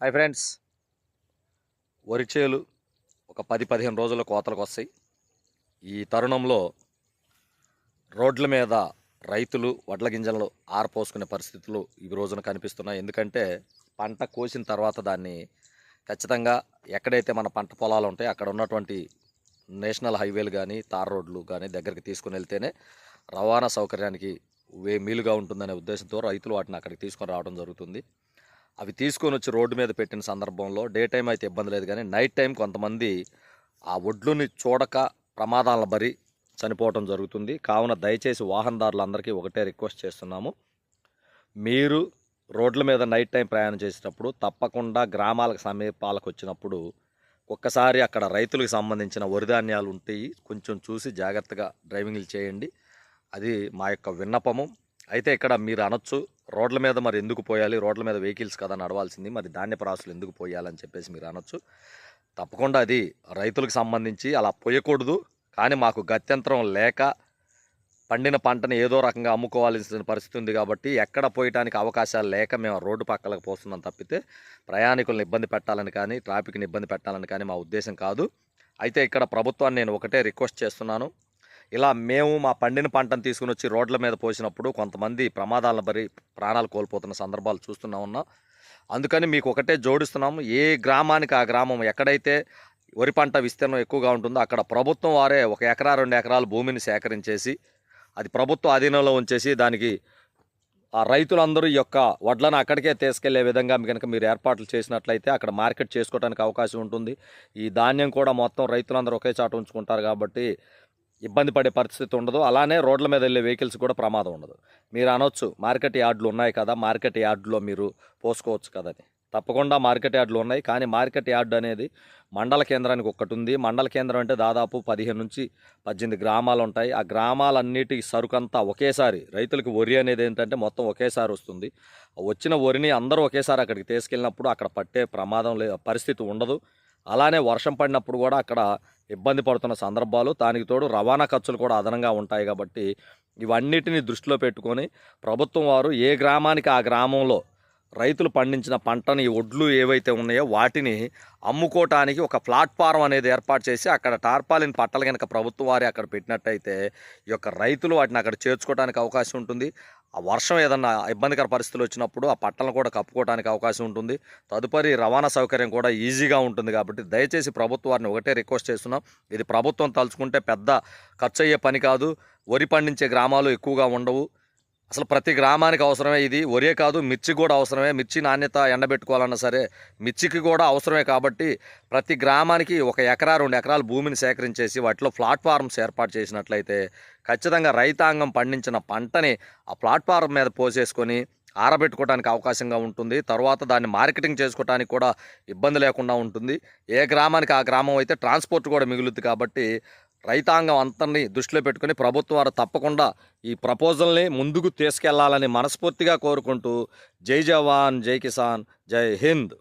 Hi friends. వరి చేలు ఒక పది పదిహేను రోజుల కోతలకు వస్తాయి. ఈ తరుణంలో రోడ్ల మీద రైతులు వడ్ల గింజలు ఆరపోసుకునే పరిస్థితులు ఈ రోజున కనిపిస్తున్నాయి. ఎందుకంటే పంట కోసిన తర్వాత దాన్ని ఖచ్చితంగా ఎక్కడైతే మన పంట పొలాలు ఉంటాయో అక్కడ ఉన్నటువంటి నేషనల్ హైవేలు కానీ తార్ రోడ్లు కానీ దగ్గరికి తీసుకుని వెళ్తేనే రవాణా సౌకర్యానికి వే మీలుగా ఉంటుందనే ఉద్దేశంతో రైతులు వాటిని అక్కడికి తీసుకొని రావడం జరుగుతుంది. అవి తీసుకొని వచ్చి రోడ్డు మీద పెట్టిన సందర్భంలో డే టైం అయితే ఇబ్బంది లేదు కానీ నైట్ టైం కొంతమంది ఆ ఒడ్లుని చూడక ప్రమాదాల బరి చనిపోవటం జరుగుతుంది. కావున దయచేసి వాహనదారులందరికీ ఒకటే రిక్వెస్ట్ చేస్తున్నాము. మీరు రోడ్ల మీద నైట్ టైం ప్రయాణం చేసేటప్పుడు తప్పకుండా గ్రామాలకు సమీపాలకు వచ్చినప్పుడు ఒక్కసారి అక్కడ రైతులకు సంబంధించిన వరిధాన్యాలు ఉంటాయి. కొంచెం చూసి జాగ్రత్తగా డ్రైవింగ్లు చేయండి. అది మా యొక్క విన్నపము. అయితే ఇక్కడ మీరు అనొచ్చు రోడ్ల మీద మరి ఎందుకు పోయాలి? రోడ్ల మీద వెహికల్స్ కదా నడవాల్సింది. మరి ధాన్యపు రాసులు ఎందుకు పోయాలని చెప్పేసి మీరు అనొచ్చు. తప్పకుండా అది రైతులకు సంబంధించి అలా పోయకూడదు. కానీ మాకు గత్యంతరం లేక పండిన పంటని ఏదో రకంగా అమ్ముకోవాల్సిన పరిస్థితి ఉంది కాబట్టి ఎక్కడ పోయటానికి అవకాశాలు లేక మేము రోడ్డు పక్కలకు పోస్తున్నాం తప్పితే ప్రయాణికులను ఇబ్బంది పెట్టాలని కానీ ట్రాఫిక్ని ఇబ్బంది పెట్టాలని కానీ మా ఉద్దేశం కాదు. అయితే ఇక్కడ ప్రభుత్వాన్ని నేను ఒకటే రిక్వెస్ట్ చేస్తున్నాను. ఇలా మేము మా పండిన పంటను తీసుకుని వచ్చి రోడ్ల మీద పోసినప్పుడు కొంతమంది ప్రమాదాలను బరి ప్రాణాలు కోల్పోతున్న సందర్భాలు చూస్తున్నా ఉన్నాం. అందుకని మీకు ఒకటే జోడిస్తున్నాము. ఏ గ్రామానికి ఆ గ్రామం ఎక్కడైతే వరి పంట విస్తీర్ణం ఎక్కువగా ఉంటుందో అక్కడ ప్రభుత్వం వారే ఒక ఎకరా రెండు ఎకరాల భూమిని సేకరించేసి అది ప్రభుత్వ ఆధీనంలో ఉంచేసి దానికి ఆ రైతులందరూ ఈ యొక్క వడ్లను అక్కడికే తీసుకెళ్ళే విధంగా కనుక మీరు ఏర్పాట్లు చేసినట్లయితే అక్కడ మార్కెట్ చేసుకోవడానికి అవకాశం ఉంటుంది. ఈ ధాన్యం కూడా మొత్తం రైతులందరూ ఒకే చాట ఉంచుకుంటారు కాబట్టి ఇబ్బంది పడే పరిస్థితి ఉండదు. అలానే రోడ్ల మీద వెళ్ళే వెహికల్స్ కూడా ప్రమాదం ఉండదు. మీరు అనొచ్చు మార్కెట్ యార్డులు ఉన్నాయి కదా మార్కెట్ యార్డులో మీరు పోసుకోవచ్చు కదని తప్పకుండా మార్కెట్ యార్డులు ఉన్నాయి కానీ మార్కెట్ యార్డు అనేది మండల కేంద్రానికి ఒక్కటి ఉంది. మండల కేంద్రం అంటే దాదాపు పదిహేను నుంచి పద్దెనిమిది గ్రామాలు ఉంటాయి. ఆ గ్రామాలన్నిటి సరుకంతా ఒకేసారి రైతులకు వరి అనేది ఏంటంటే మొత్తం ఒకేసారి వస్తుంది. వచ్చిన వరిని అందరూ ఒకేసారి అక్కడికి తీసుకెళ్ళినప్పుడు అక్కడ పట్టే ప్రమాదం లే పరిస్థితి ఉండదు. అలానే వర్షం పడినప్పుడు కూడా అక్కడ ఇబ్బంది పడుతున్న సందర్భాలు దానికి తోడు రవాణా ఖర్చులు కూడా అదనంగా ఉంటాయి కాబట్టి ఇవన్నిటిని దృష్టిలో పెట్టుకొని ప్రభుత్వం వారు ఏ గ్రామానికి ఆ గ్రామంలో రైతులు పండించిన పంటని ఒడ్లు ఏవైతే ఉన్నాయో వాటిని అమ్ముకోవటానికి ఒక ప్లాట్ఫారం అనేది ఏర్పాటు చేసి అక్కడ టార్పాలిన్ పట్టలు కనుక ప్రభుత్వం వారి అక్కడ పెట్టినట్టయితే ఈ యొక్క రైతులు వాటిని అక్కడ చేర్చుకోవడానికి అవకాశం ఉంటుంది. ఆ వర్షం ఏదన్నా ఇబ్బందికర పరిస్థితులు వచ్చినప్పుడు ఆ పట్టలను కూడా కప్పుకోవడానికి అవకాశం ఉంటుంది. తదుపరి రవాణా సౌకర్యం కూడా ఈజీగా ఉంటుంది కాబట్టి దయచేసి ప్రభుత్వ వారిని ఒకటే రిక్వెస్ట్ చేస్తున్నాం. ఇది ప్రభుత్వం తలుచుకుంటే పెద్ద ఖర్చు అయ్యే పని కాదు. వరి పండించే గ్రామాలు ఎక్కువగా ఉండవు. అసలు ప్రతి గ్రామానికి అవసరమే ఇది. ఒరే కాదు మిర్చి కూడా అవసరమే. మిర్చి నాణ్యత ఎండబెట్టుకోవాలన్నా సరే మిర్చికి కూడా అవసరమే కాబట్టి ప్రతి గ్రామానికి ఒక ఎకరా రెండు ఎకరాల భూమిని సేకరించేసి వాటిలో ప్లాట్ఫార్మ్స్ ఏర్పాటు చేసినట్లయితే ఖచ్చితంగా రైతాంగం పండించిన పంటని ఆ ప్లాట్ఫారం మీద పోసేసుకొని ఆరబెట్టుకోవడానికి అవకాశంగా ఉంటుంది. తర్వాత దాన్ని మార్కెటింగ్ చేసుకోవడానికి కూడా ఇబ్బంది లేకుండా ఉంటుంది. ఏ గ్రామానికి ఆ గ్రామం అయితే ట్రాన్స్పోర్ట్ కూడా మిగులుద్ది కాబట్టి రైతాంగం అంతని దృష్టిలో పెట్టుకుని ప్రభుత్వం వారు తప్పకుండా ఈ ప్రపోజల్ని ముందుకు తీసుకెళ్ళాలని మనస్ఫూర్తిగా కోరుకుంటూ జై జవాన్ జై కిసాన్ జై హింద్.